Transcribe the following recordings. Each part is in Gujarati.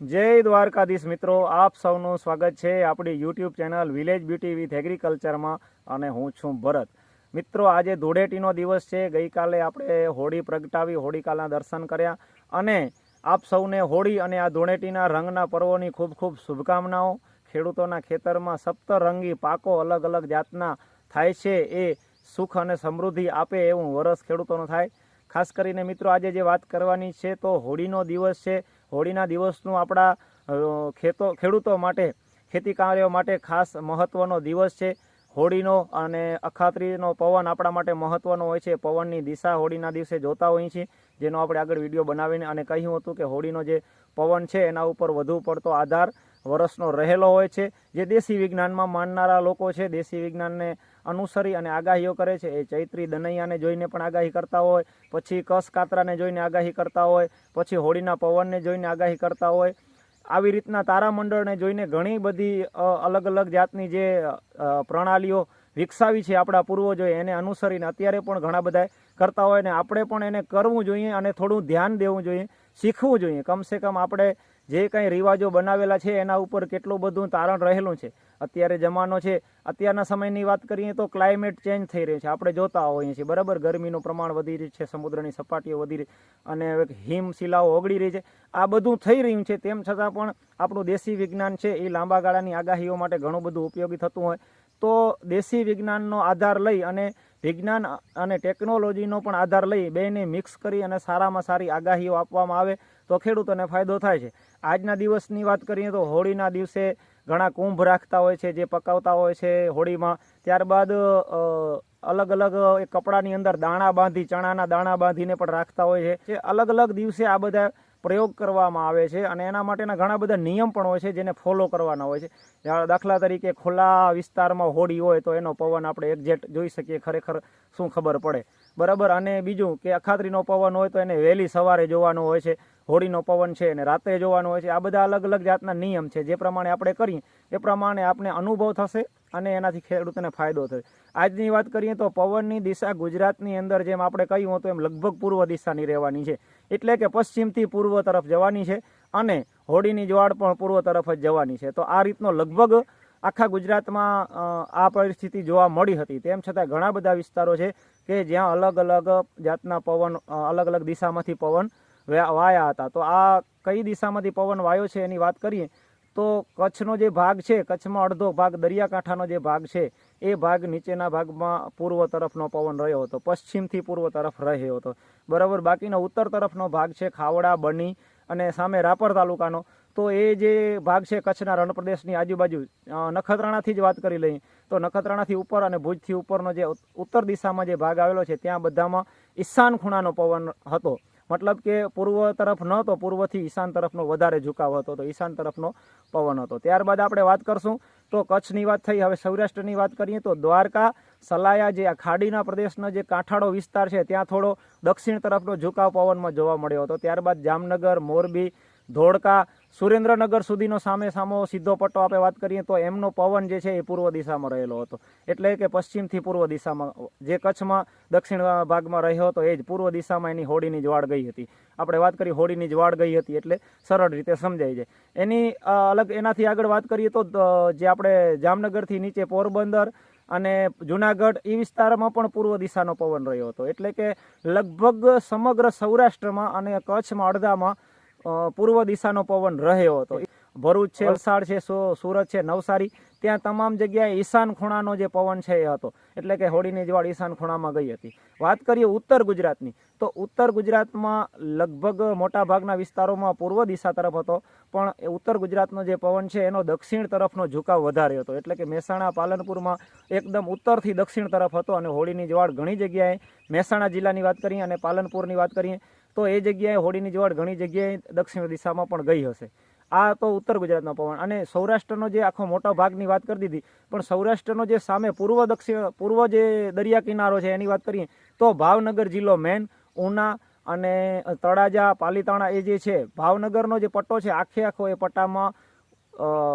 જય દ્વારકાધીશ મિત્રો, આપ સૌનું સ્વાગત છે આપણી YouTube channel village beauty with એગ્રીકલ્ચરમાં અને હું છું ભરત. મિત્રો, આજે ધૂળેટીનો દિવસ છે. ગઈકાલે આપણે હોળી પ્રગટાવી, હોળીકાલના દર્શન કર્યા અને આપ સૌને હોળી અને આ ધૂળેટીના રંગના પર્વોની ખૂબ ખૂબ શુભકામનાઓ. ખેડૂતોના ખેતરમાં સપ્તરંગી પાકો અલગ અલગ જાતના થાય છે, એ સુખ અને સમૃદ્ધિ આપે એવું વરસ ખેડૂતોનો થાય. ખાસ કરીને મિત્રો, આજે જે વાત કરવાની છે તો હોળીનો દિવસ છે. હોળીના દિવસનું આપણા ખેતો, ખેડૂતો માટે, ખેતી કાર્યો માટે ખાસ મહત્ત્વનો દિવસ છે. હોળીનો અને અખાત્રીનો પવન આપણા માટે મહત્ત્વનો હોય છે. પવનની દિશા હોળીના દિવસે જોતા હોઈએ છીએ. જેનો આપણે આગળ વીડિયો બનાવીને અને કહ્યું હતું કે હોળીનો જે પવન છે એના ઉપર વધુ પડતો આધાર વરસનો રહેલો હોય છે. જે દેશી વિજ્ઞાનમાં માનનારા લોકો છે, દેશી વિજ્ઞાનને અનુસરી અને આગાહીઓ કરે છે. એ ચૈત્રી દનૈયાને જોઈને પણ આગાહી કરતા હોય, પછી કસ કાતરાને જોઈને આગાહી કરતા હોય, પછી હોળીના પવનને જોઈને આગાહી કરતા હોય. આવી રીતના તારામંડળને જોઈને ઘણી બધી અલગ અલગ જાતની જે પ્રણાલીઓ વિકસાવી છે આપણા પૂર્વજોએ એને અનુસરીને અત્યારે પણ ઘણા બધા કરતા હોય ને આપણે પણ એને કરવું જોઈએ અને થોડું ધ્યાન દેવું જોઈએ. શીખવું જોઈએ. કમસે કમ આપણે જે કંઈ રિવાજો બનાવેલા છે એના ઉપર કેટલું બધું તારણ રહેલું છે. અત્યારે જમાનો છે. અત્યારના સમયની વાત કરીએ તો ક્લાઇમેટ ચેન્જ થઈ રહ્યું છે. આપણે જોતા હોઈએ છીએ. બરાબર? ગરમીનું પ્રમાણ વધી રહ્યું છે. સમુદ્રની સપાટીઓ વધી રહી અને હિમશિલાઓ ઓગળી રહી છે. આ બધું થઈ રહ્યું છે. તેમ છતાં પણ આપણું દેશી વિજ્ઞાન છે એ લાંબા ગાળાની આગાહીઓ માટે ઘણું બધું ઉપયોગી થતું હોય. તો દેશી વિજ્ઞાનનો આધાર લઈ અને વિજ્ઞાન અને ટેકનોલોજીનો પણ આધાર લઈ બેને મિક્સ કરી અને સારામાં સારી આગાહીઓ આપવામાં આવે તો ખેડૂતોને ફાયદો થાય છે. આજના દિવસની વાત કરીએ તો હોળીના દિવસે ઘણા કુંભ રાખતા હોય છે, જે પકાવતા હોય છે હોળીમાં. ત્યારબાદ અલગ અલગ કપડાની અંદર દાણા બાંધી, ચણાના દાણા બાંધીને પણ રાખતા હોય છે. જે અલગ અલગ દિવસે આ બધા પ્રયોગ કરવામાં આવે છે અને એના માટેના ઘણા બધા નિયમ પણ હોય છે જેને ફોલો કરવાના હોય છે. દાખલા તરીકે ખુલ્લા વિસ્તારમાં હોડી હોય તો એનો પવન આપણે એક્ઝેક્ટ જોઈ શકીએ, ખરેખર શું ખબર પડે. બરાબર? અને બીજું કે અખાત્રીનો પવન હોય તો એને વહેલી સવારે જોવાનો હોય છે. હોળીનો પવન છે અને રાત્રે જોવાનું હોય છે. આ બધા અલગ અલગ જાતના નિયમ છે. જે પ્રમાણે આપણે કરીએ, એ પ્રમાણે આપણે અનુભવ થશે અને એનાથી ખેડૂતને ફાયદો થશે. આજની વાત કરીએ તો પવનની દિશા ગુજરાતની અંદર જેમ આપણે કહ્યું હતું, એમ લગભગ પૂર્વ દિશાની રહેવાની છે. એટલે કે પશ્ચિમથી પૂર્વ તરફ જવાની છે અને હોળીની જ્વાળ પણ પૂર્વ તરફ જ જવાની છે. તો આ રીતનો લગભગ આખા ગુજરાતમાં આ પરિસ્થિતિ જોવા મળી હતી. તેમ છતાં ઘણા બધા વિસ્તારો છે કે જ્યાં અલગ અલગ જાતના પવન અલગ અલગ દિશામાંથી પવન વ્યા- હતા. તો આ કઈ દિશામાંથી પવન વાયો છે એની વાત કરીએ, તો કચ્છનો જે ભાગ છે, કચ્છમાં અડધો ભાગ, દરિયાકાંઠાનો જે ભાગ છે, એ ભાગ નીચેના ભાગમાં પૂર્વ તરફનો પવન રહ્યો હતો, પશ્ચિમથી પૂર્વ તરફ રહ્યો હતો. બરાબર, બાકીનો ઉત્તર તરફનો ભાગ છે ખાવડા, બની અને સામે રાપર તાલુકાનો. તો એ જે ભાગ છે કચ્છના રણપ્રદેશની આજુબાજુ નખત્રાણાથી જ વાત કરી લઈએ, તો નખત્રાણાથી ઉપર અને ભુજથી ઉપરનો જે ઉત્તર દિશામાં જે ભાગ આવેલો છે, ત્યાં બધામાં ઈશાન ખૂણાનો પવન હતો. મતલબ કે પૂર્વ તરફ ન હતો પૂર્વથી ઈશાન તરફનો વધારે ઝુકાવ હતો, તો ઈશાન તરફનો પવન હતો. ત્યારબાદ આપણે વાત કરશું, તો કચ્છની વાત થઈ. હવે સૌરાષ્ટ્રની વાત કરીએ તો દ્વારકા, સલાયા જે આ ખાડીના પ્રદેશનો જે કાંઠાળો વિસ્તાર છે, ત્યાં થોડો દક્ષિણ તરફનો ઝુકાવ પવનમાં જોવા મળ્યો હતો. ત્યારબાદ જામનગર, મોરબી ધોળકા સુરેન્દ્રનગર સુધીનો સામે સામો સીધો પટ્ટો આપણે વાત કરીએ તો એમનો પવન જે છે એ પૂર્વ દિશામાં રહેલો હતો. એટલે કે પશ્ચિમથી પૂર્વ દિશામાં, જે કચ્છમાં દક્ષિણ ભાગમાં રહ્યો હતો એ જ પૂર્વ દિશામાં એની હોડીની જ્વાળ ગઈ હતી. આપણે વાત કરી હોડીની જ્વાળ ગઈ હતી એટલે સરળ રીતે સમજાઈ જાય. એની અલગ એનાથી આગળ વાત કરીએ તો જે આપણે જામનગરથી નીચે પોરબંદર અને જુનાગઢ એ વિસ્તારમાં પણ પૂર્વ દિશાનો પવન રહ્યો હતો. એટલે કે લગભગ સમગ્ર સૌરાષ્ટ્રમાં અને કચ્છમાં અડધામાં પૂર્વ દિશાનો પવન રહ્યો હતો. ભરૂચ છે વલસાડ છે સુરત છે નવસારી ત્યાં તમામ જગ્યાએ ઈશાન ખૂણાનો જે પવન છે એ હતો. એટલે કે હોળીની જવાળ ઈશાન ખૂણામાં ગઈ હતી. વાત કરીએ ઉત્તર ગુજરાતની તો ઉત્તર ગુજરાતમાં લગભગ મોટા ભાગના વિસ્તારોમાં પૂર્વ દિશા તરફ હતો પણ એ ઉત્તર ગુજરાતનો જે પવન છે એનો દક્ષિણ તરફનો ઝુકાવ વધારે હતો. એટલે કે મહેસાણા પાલનપુરમાં એકદમ ઉત્તરથી દક્ષિણ તરફ હતો અને હોળીની જવાળ ઘણી જગ્યાએ મહેસાણા જિલ્લાની વાત કરીએ અને પાલનપુરની વાત કરીએ તો એ જગ્યાએ હોળીની જવાળ ઘણી જગ્યાએ દક્ષિણ દિશામાં પણ ગઈ હશે. આ તો ઉત્તર ગુજરાતનો પવન અને સૌરાષ્ટ્રનો જે આખો મોટો ભાગની વાત કરી દીધી, પણ સૌરાષ્ટ્રનો જે સામે પૂર્વ દક્ષિણ, પૂર્વ જે દરિયા કિનારો છે એની વાત કરીએ, તો ભાવનગર જિલ્લો મેન, ઉના અને તળાજા, પાલીતાણા એ જે છે, ભાવનગરનો જે પટ્ટો છે, આખે આખો એ પટ્ટામાં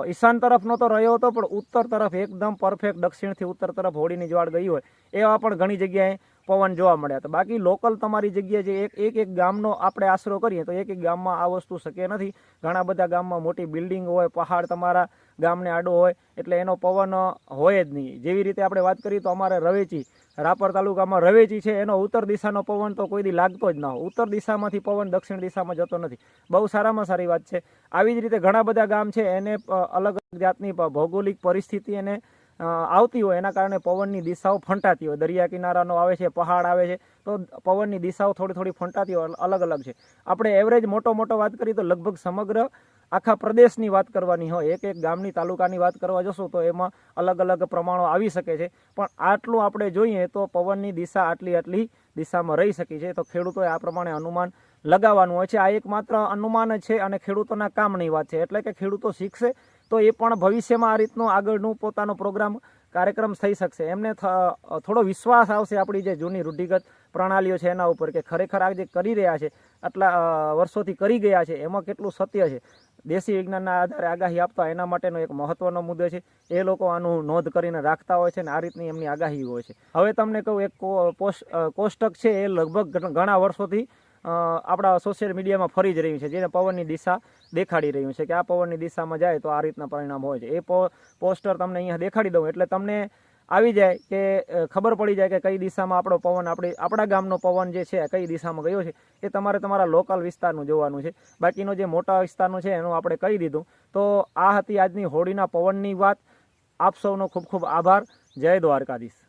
ઈશાન તરફનો તો રહ્યો હતો, પણ ઉત્તર તરફ એકદમ પરફેક્ટ દક્ષિણથી ઉત્તર તરફ હોળીની જ્વાળ ગઈ હોય, એવા પણ ઘણી જગ્યાએ પવન જોવા મળ્યા. તો બાકી લોકલ તમારી જગ્યાએ જે એક એક એક ગામનો આપણે આશરો કરીએ તો એક એક ગામમાં આ વસ્તુ શક્ય નથી. ઘણા બધા ગામમાં મોટી બિલ્ડિંગ હોય, પહાડ તમારા ગામને આડો હોય, એટલે એનો પવન હોય જ નહીં. જેવી રીતે આપણે વાત કરીએ તો અમારે રવેચી, રાપર તાલુકામાં રવેચી છે, એનો ઉત્તર દિશાનો પવન તો કોઈ દી લાગતો જ ના હોય. ઉત્તર દિશામાંથી પવન દક્ષિણ દિશામાં જતો નથી. બહુ સારામાં સારી વાત છે. આવી જ રીતે ઘણા બધા ગામ છે, એને અલગ અલગ જાતની ભૌગોલિક પરિસ્થિતિ એને આવતી હોય એના કારણે પવનની દિશાઓ ફંટાતી હોય. દરિયા કિનારાનો આવે છે, પહાડ આવે છે, તો પવનની દિશાઓ થોડી થોડી ફંટાતી હોય, અલગ અલગ છે. આપણે એવરેજ મોટો મોટો વાત કરીએ તો લગભગ સમગ્ર આખા પ્રદેશની વાત કરવાની હોય, એક એક ગામની તાલુકાની વાત કરવા જશો તો એમાં અલગ અલગ પ્રમાણો આવી શકે છે. પણ આટલું આપણે જોઈએ તો પવનની દિશા આટલી આટલી દિશામાં રહી શકી છે. તો ખેડૂતોએ આ પ્રમાણે અનુમાન લગાવવાનું હોય છે. આ એક માત્ર અનુમાન છે અને ખેડૂતોના કામની વાત છે. એટલે કે ખેડૂતો શીખશે તો એ પણ ભવિષ્યમાં આ રીતનું આગળનું પોતાનો પ્રોગ્રામ, કાર્યક્રમ થઈ શકશે. એમને થોડો વિશ્વાસ આવશે આપણી જે જૂની રૂઢિગત પ્રણાલીઓ છે એના ઉપર કે ખરેખર આ જે કરી રહ્યા છે, આટલા વર્ષોથી કરી ગયા છે, એમાં કેટલું સત્ય છે? દેશી વિજ્ઞાનના આધારે આગાહી આપતા એના માટેનો એક મહત્વનો મુદ્દો છે. એ લોકો આનું નોંધ કરીને રાખતા હોય છે અને આ રીતની એમની આગાહી હોય છે. હવે તમને કહું, એક કોષ્ટક છે, એ લગભગ ઘણા વર્ષોથી આપણા સોશિયલ મીડિયામાં ફરી જ રહ્યું છે જેને પવનની દિશા દેખાડી રહ્યું છે, કે આ પવનની દિશામાં જાય તો આ રીતના પરિણામ હોય છે. એ પોસ્ટર તમને અહીંયા દેખાડી દઉં, એટલે તમને આવી જાય કે ખબર પડી જાય કે કઈ દિશામાં આપણો પવન, આપણે, આપણા ગામનો પવન જે છે, કઈ દિશામાં ગયો છે, એ તમારે તમારા લોકલ વિસ્તારનું જોવાનું છે. બાકીનો જે મોટા વિસ્તારનું છે, એનું આપણે કહી દીધું. તો આ હતી આજની હોળીના પવનની વાત. આપ સૌનો ખૂબ ખૂબ આભાર. જય દ્વારકાધીશ.